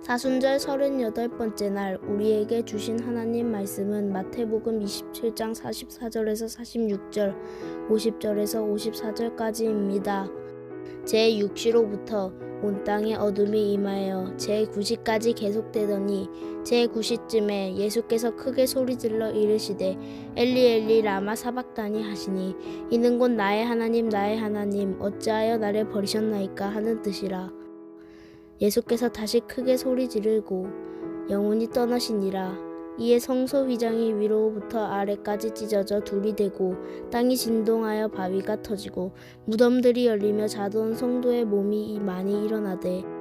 사순절 38번째 날 우리에게 주신 하나님 말씀은 마태복음 27장 44절에서 46절, 50절에서 54절까지입니다. 제6시로부터 온 땅에 어둠이 임하여 제9시까지 계속되더니 제9시쯤에 예수께서 크게 소리질러 이르시되 엘리 엘리 라마 사박다니 하시니 이는 곧 나의 하나님 나의 하나님 어찌하여 나를 버리셨나이까 하는 뜻이라 예수께서 다시 크게 소리 지르고 영혼이 떠나시니라. 이에 성소 위장이 위로부터 아래까지 찢어져 둘이 되고 땅이 진동하여 바위가 터지고 무덤들이 열리며 자던 성도의 몸이 많이 일어나되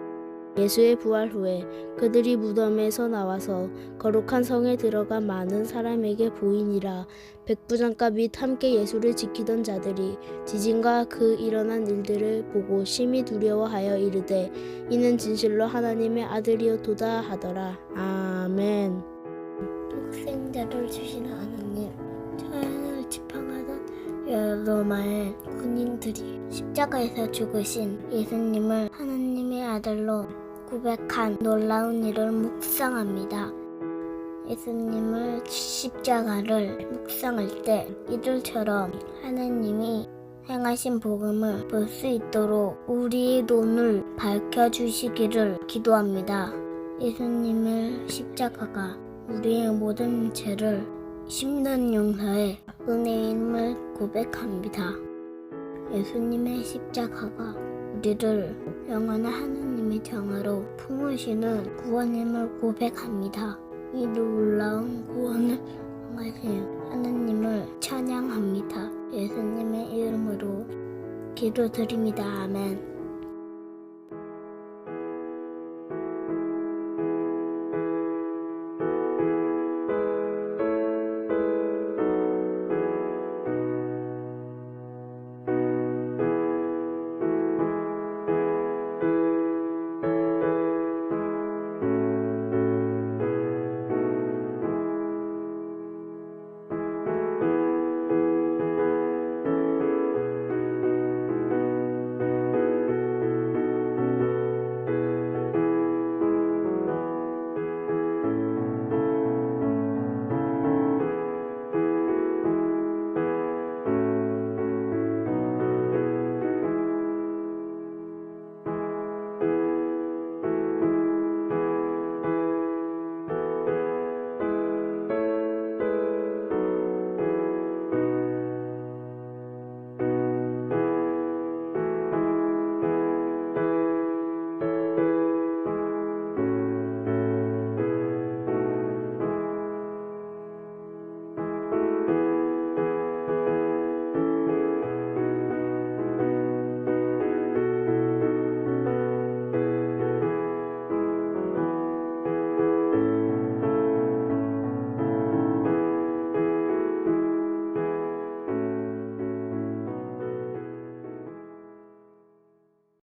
예수의 부활 후에 그들이 무덤에서 나와서 거룩한 성에 들어가 많은 사람에게 보이니라. 백부장과 및 함께 예수를 지키던 자들이 지진과 그 일어난 일들을 보고 심히 두려워하여 이르되 이는 진실로 하나님의 아들이었도다 하더라. 아멘. 독생자를 주신 하나님 자연을 지팡하던 로마의 군인들이 십자가에서 죽으신 예수님을 하나님의 아들로 고백한 놀라운 일을 묵상합니다. 예수님을 십자가를 묵상할 때 이들처럼 하나님이 행하신 복음을 볼 수 있도록 우리의 눈을 밝혀주시기를 기도합니다. 예수님의 십자가가 우리의 모든 죄를 심는 용서에 은혜임을 고백합니다. 예수님의 십자가가 우리를 영원한 하나님 의 정화로 품으시는 구원임을 고백합니다. 이 놀라운 구원을 행하신 하나님을 찬양합니다. 예수님의 이름으로 기도드립니다. 아멘.